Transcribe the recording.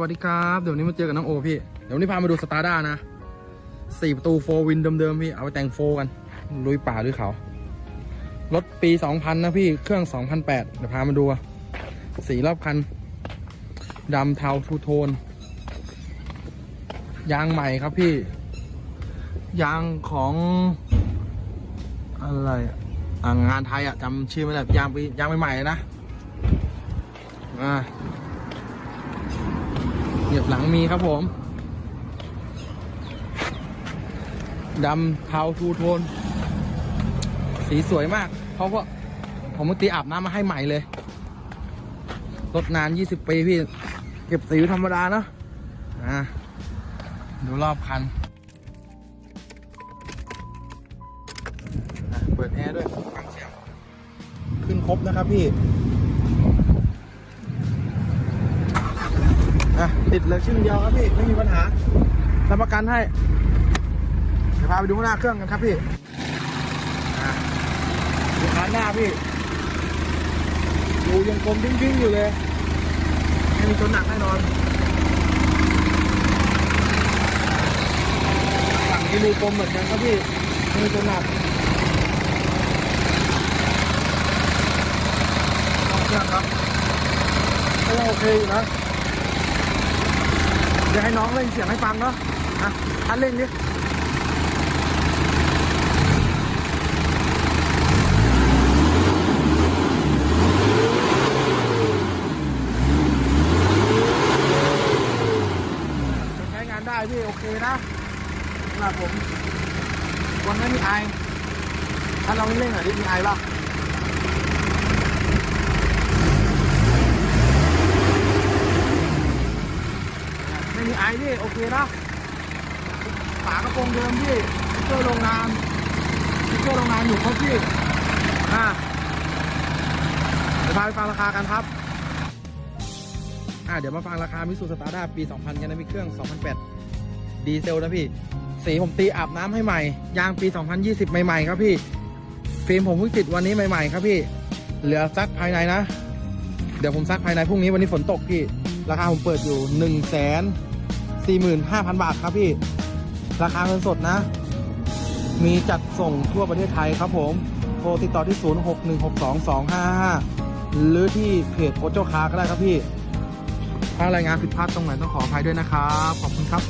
วัสดีครับ เดี๋ยววนนี้มาเจอกับน้องโอพี่ เดี๋ยววนนี้พามาดูสตาร์ด้านะสี่ประตูโฟวินเดิมๆพี่ เอาไปแต่งโฟกัน ลุยป่าลุยเขา รถปี2000นนะพี่ เครื่อง2008เดี๋ยวพามาดูสีรอบคัน ดำเทาทูโทน ยางใหม่ครับพี่ ยางของอะไรอ่างานไทยอะจำชื่อไม่ได้ยางปียางใหม่ๆนะ อ่า ยียบหลังมีครับผมดำเทาทูโทน สีสวยมาก เพราะว่าผมเมื่อตีอาบน้ำมาให้ใหม่เลยรถนาน 20 ปี พี่ เก็บสีธรรมดาเนอะอ่าดูรอบคัน เปิดแอร์ด้วยฟังเสียง ขึ้นครบนะครับพี่ อะติดเลยชิ้นเดียวครับพี่ ไม่มีปัญหารับประกันให้เดี๋ยวพาไปดูข้างหน้าเครื่องกันครับพี่ดูขาหน้าพี่ ดูยังกลมวิ่งๆอยู่เลยไม่มีชนหนักแน่นอนฝั่งนี้ดูกลมเหมือนกันครับพี่ไม่มีชนหนักเครื่องครับก็ยังโอเคอยู่นะ เดี๋ยวให้น้องเล่นเสียงให้ฟังเนาะอะท่านเล่นดิใช้งานได้พี่โอเคนะสำหรับผมคนไม่มีไอถ้าเราไม่เล่นหน่อยดิมีไอบ้ายป่ะไม่มีไอายพี่โอ เคนะฝากระโปรงเดิมพี่สติ๊กเกอร์โรงงานสติ๊กเกอร์โรงงานอยู่ครบพี่อ่าเดี๋ยวพาไปฟังราคากันครับอ่าเดี๋ยวมาฟังราคามิสูสตาร์ด้าปี 2000 กันนะมีเครื่อง 2008 ดีเซลนะพี่ สีผมตีอาบน้ำให้ใหม่ ยางปี 2020 ใหม่ ๆ ครับพี่ฟิล์มผมเพิ่งติดวันนี้ใหม่ ๆ ครับพี่ เหลือซักภายในนะ เดี๋ยวผมซักภายในพรุ่งนี้วันนี้ฝนตกพี่ ราคาผมเปิดอยู่1 4 5 0 0 0 บาทครับพี่ ราคาเงินสดนะ มีจัดส่งทั่วประเทศไทยครับผม โทรติดต่อที่ 0616225555 หรือที่เพจโอโจคาก็ได้ครับพี่ ถ้ารายงานผิดพลาดตรงไหนต้องขออภัยด้วยนะครับ ขอบคุณครับ